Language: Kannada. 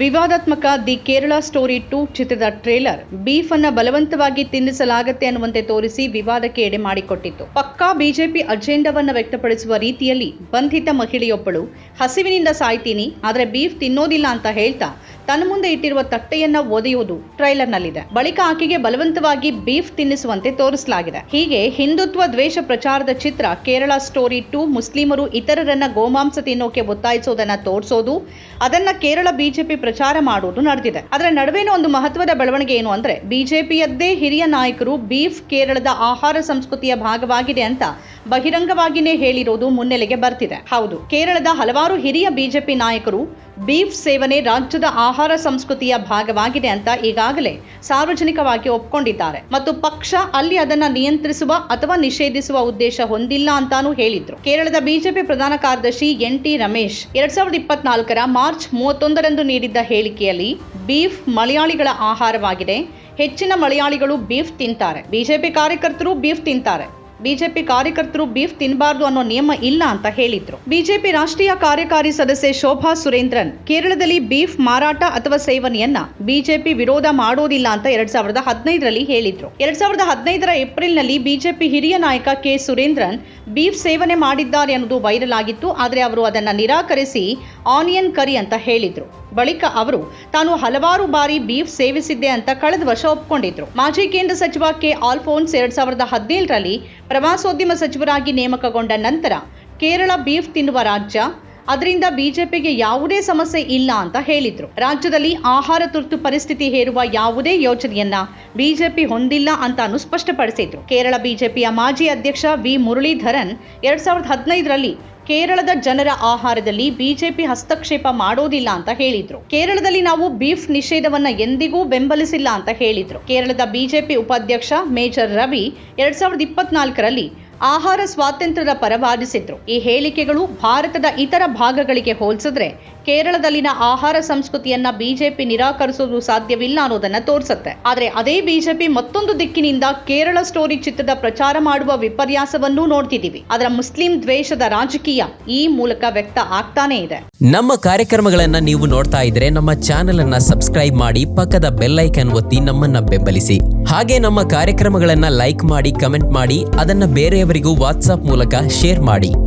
ವಿವಾದಾತ್ಮಕ ದಿ ಕೇರಳ ಸ್ಟೋರಿ ಟು ಚಿತ್ರದ ಟ್ರೇಲರ್. ಬೀಫ್ ಅನ್ನ ಬಲವಂತವಾಗಿ ತಿನ್ನಿಸಲಾಗತ್ತೆ ಅನ್ನುವಂತೆ ತೋರಿಸಿ ವಿವಾದಕ್ಕೆ ಎಡೆ ಮಾಡಿಕೊಟ್ಟಿತ್ತು. ಪಕ್ಕಾ ಬಿಜೆಪಿ ಅಜೆಂಡಾವನ್ನ ವ್ಯಕ್ತಪಡಿಸುವ ರೀತಿಯಲ್ಲಿ ಬಂಧಿತ ಮಹಿಳೆಯೊಬ್ಬಳು ಹಸಿವಿನಿಂದ ಸಾಯ್ತೀನಿ, ಆದ್ರೆ ಬೀಫ್ ತಿನ್ನೋದಿಲ್ಲ ಅಂತ ಹೇಳ್ತಾ ತನ್ನ ಮುಂದೆ ಇಟ್ಟಿರುವ ತಟ್ಟೆಯನ್ನ ಒದೆಯುವುದು ಟ್ರೈಲರ್ನಲ್ಲಿದೆ. ಬಳಿಕ ಆಕೆಗೆ ಬಲವಂತವಾಗಿ ಬೀಫ್ ತಿನ್ನಿಸುವಂತೆ ತೋರಿಸಲಾಗಿದೆ. ಹೀಗೆ ಹಿಂದುತ್ವ ದ್ವೇಷ ಪ್ರಚಾರದ ಚಿತ್ರ ಕೇರಳ ಸ್ಟೋರಿ ಟು ಮುಸ್ಲಿಮರು ಇತರರನ್ನ ಗೋಮಾಂಸ ತಿನ್ನೋಕೆ ಒತ್ತಾಯಿಸೋದನ್ನ ತೋರಿಸೋದು, ಅದನ್ನ ಕೇರಳ ಬಿಜೆಪಿ ಪ್ರಚಾರ ಮಾಡುವುದು ನಡೆದಿದೆ. ಅದರ ನಡುವೆನೂ ಒಂದು ಮಹತ್ವದ ಬೆಳವಣಿಗೆ ಏನು ಅಂದ್ರೆ, ಬಿಜೆಪಿಯದ್ದೇ ಹಿರಿಯ ನಾಯಕರು ಬೀಫ್ ಕೇರಳದ ಆಹಾರ ಸಂಸ್ಕೃತಿಯ ಭಾಗವಾಗಿದೆ ಅಂತ ಬಹಿರಂಗವಾಗಿಯೇ ಹೇಳಿರೋದು ಮುನ್ನೆಲೆಗೆ ಬರ್ತಿದೆ. ಹೌದು, ಕೇರಳದ ಹಲವಾರು ಹಿರಿಯ ಬಿಜೆಪಿ ನಾಯಕರು ಬೀಫ್ ಸೇವನೆ ರಾಜ್ಯದ ಆಹಾರ ಸಂಸ್ಕೃತಿಯ ಭಾಗವಾಗಿದೆ ಅಂತ ಈಗಾಗಲೇ ಸಾರ್ವಜನಿಕವಾಗಿ ಒಪ್ಕೊಂಡಿದ್ದಾರೆ. ಮತ್ತು ಪಕ್ಷ ಅಲ್ಲಿ ಅದನ್ನು ನಿಯಂತ್ರಿಸುವ ಅಥವಾ ನಿಷೇಧಿಸುವ ಉದ್ದೇಶ ಹೊಂದಿಲ್ಲ ಅಂತಾನೂ ಹೇಳಿದ್ರು. ಕೇರಳದ ಬಿಜೆಪಿ ಪ್ರಧಾನ ಕಾರ್ಯದರ್ಶಿ ಎನ್ ಟಿ ರಮೇಶ್ ಎರಡ್ ಸಾವಿರದ ಇಪ್ಪತ್ನಾಲ್ಕರ ಮಾರ್ಚ್ ಮೂವತ್ತೊಂದರಂದು ನೀಡಿದ್ದ ಹೇಳಿಕೆಯಲ್ಲಿ ಬೀಫ್ ಮಲಯಾಳಿಗಳ ಆಹಾರವಾಗಿದೆ. ಹೆಚ್ಚಿನ ಮಲಯಾಳಿಗಳು ಬೀಫ್ ತಿಂತಾರೆ. ಬಿಜೆಪಿ ಕಾರ್ಯಕರ್ತರು ಬೀಫ್ ತಿಂತಾರೆ. ಬಿಜೆಪಿ ಕಾರ್ಯಕರ್ತರು ಬೀಫ್ ತಿನ್ನಬಾರ್ದು ಅನ್ನೋ ನಿಯಮ ಇಲ್ಲ ಅಂತ ಹೇಳಿದ್ರು. ಬಿಜೆಪಿ ರಾಷ್ಟ್ರೀಯ ಕಾರ್ಯಕಾರಿ ಸದಸ್ಯೆ ಶೋಭಾ ಸುರೇಂದ್ರನ್ ಕೇರಳದಲ್ಲಿ ಬೀಫ್ ಮಾರಾಟ ಅಥವಾ ಸೇವನೆಯನ್ನ ಬಿಜೆಪಿ ವಿರೋಧ ಮಾಡೋದಿಲ್ಲ ಅಂತ ಎರಡ್ ಸಾವಿರದ ಹದಿನೈದರಲ್ಲಿ ಹೇಳಿದ್ರು. ಎರಡ್ ಸಾವಿರದ ಹದಿನೈದರ ಏಪ್ರಿಲ್ನಲ್ಲಿ ಬಿಜೆಪಿ ಹಿರಿಯ ನಾಯಕ ಕೆ ಸುರೇಂದ್ರನ್ ಬೀಫ್ ಸೇವನೆ ಮಾಡಿದ್ದಾರೆ ಅನ್ನೋದು ವೈರಲ್ ಆಗಿತ್ತು. ಆದರೆ ಅವರು ಅದನ್ನ ನಿರಾಕರಿಸಿ ಆನಿಯನ್ ಕರಿ ಅಂತ ಹೇಳಿದ್ರು. ಬಳಿಕ ಅವರು, ತಾನು ಹಲವಾರು ಬಾರಿ ಬೀಫ್ ಸೇವಿಸಿದ್ದೆ ಅಂತ ಕಳೆದ ವರ್ಷ ಒಪ್ಕೊಂಡಿದ್ರು. ಮಾಜಿ ಕೇಂದ್ರ ಸಚಿವ ಕೆ ಆಲ್ಫೋನ್ಸ್ ಎರಡ್ ಸಾವಿರದ ಹದಿನೇಳರಲ್ಲಿ ಪ್ರವಾಸೋದ್ಯಮ ಸಚಿವರಾಗಿ ನೇಮಕಗೊಂಡ ನಂತರ ಕೇರಳ ಬೀಫ್ ತಿನ್ನುವ ರಾಜ್ಯ ಅದರಿಂದ ಬಿಜೆಪಿಗೆ ಯಾವುದೇ ಸಮಸ್ಯೆ ಇಲ್ಲ ಅಂತ ಹೇಳಿದ್ರು. ರಾಜ್ಯದಲ್ಲಿ ಆಹಾರ ತುರ್ತು ಪರಿಸ್ಥಿತಿ ಹೇರುವ ಯಾವುದೇ ಯೋಜನೆಯನ್ನ ಬಿಜೆಪಿ ಹೊಂದಿಲ್ಲ ಅಂತಾನು ಸ್ಪಷ್ಟಪಡಿಸಿದ್ರು. ಕೇರಳ ಬಿಜೆಪಿಯ ಮಾಜಿ ಅಧ್ಯಕ್ಷ ವಿ. ಮುರಳೀಧರನ್ ಎರಡ್ ಸಾವಿರದ ಹದಿನೈದರಲ್ಲಿ ಕೇರಳದ ಜನರ ಆಹಾರದಲ್ಲಿ ಬಿಜೆಪಿ ಹಸ್ತಕ್ಷೇಪ ಮಾಡೋದಿಲ್ಲ ಅಂತ ಹೇಳಿದ್ರು. ಕೇರಳದಲ್ಲಿ ನಾವು ಬೀಫ್ ನಿಷೇಧವನ್ನ ಎಂದಿಗೂ ಬೆಂಬಲಿಸಿಲ್ಲ ಅಂತ ಹೇಳಿದ್ರು. ಕೇರಳದ ಬಿಜೆಪಿ ಉಪಾಧ್ಯಕ್ಷ ಮೇಜರ್ ರವಿ ಎರಡ್ ಸಾವಿರದ ಇಪ್ಪತ್ನಾಲ್ಕರಲ್ಲಿ ಆಹಾರ ಸ್ವಾತಂತ್ರ್ಯದ ಪರವಾದಿಸಿದ್ರು ಈ ಹೇಳಿಕೆಗಳು ಭಾರತದ ಇತರ ಭಾಗಗಳಿಗೆ ಹೋಲಿಸಿದ್ರೆ ಕೇರಳದಲ್ಲಿನ ಆಹಾರ ಸಂಸ್ಕೃತಿಯನ್ನ ಬಿಜೆಪಿ ನಿರಾಕರಿಸೋದು ಸಾಧ್ಯವಿಲ್ಲ ಅನ್ನೋದನ್ನ ತೋರಿಸುತ್ತೆ. ಆದ್ರೆ ಅದೇ ಬಿಜೆಪಿ ಮತ್ತೊಂದು ದಿಕ್ಕಿನಿಂದ ಕೇರಳ ಸ್ಟೋರಿ ಚಿತ್ರದ ಪ್ರಚಾರ ಮಾಡುವ ವಿಪರ್ಯಾಸವನ್ನೂ ನೋಡ್ತಿದೀವಿ. ಅದರ ಮುಸ್ಲಿಂ ದ್ವೇಷದ ರಾಜಕೀಯ ಈ ಮೂಲಕ ವ್ಯಕ್ತ ಆಗ್ತಾನೆ ಇದೆ. ನಮ್ಮ ಕಾರ್ಯಕ್ರಮಗಳನ್ನ ನೀವು ನೋಡ್ತಾ ಇದ್ರೆ ನಮ್ಮ ಚಾನೆಲ್ ಅನ್ನ ಸಬ್ಸ್ಕ್ರೈಬ್ ಮಾಡಿ ಪಕ್ಕದ ಬೆಲ್ ಐಕನ್ ಒತ್ತಿ ನಮ್ಮನ್ನ ಬೆಂಬಲಿಸಿ. ಹಾಗೆ ನಮ್ಮ ಕಾರ್ಯಕ್ರಮಗಳನ್ನ ಲೈಕ್ ಮಾಡಿ, ಕಮೆಂಟ್ ಮಾಡಿ, ಅದನ್ನ ಬೇರೆಯವರಿಗೂ ವಾಟ್ಸ್ಆಪ್ ಮೂಲಕ ಶೇರ್ ಮಾಡಿ.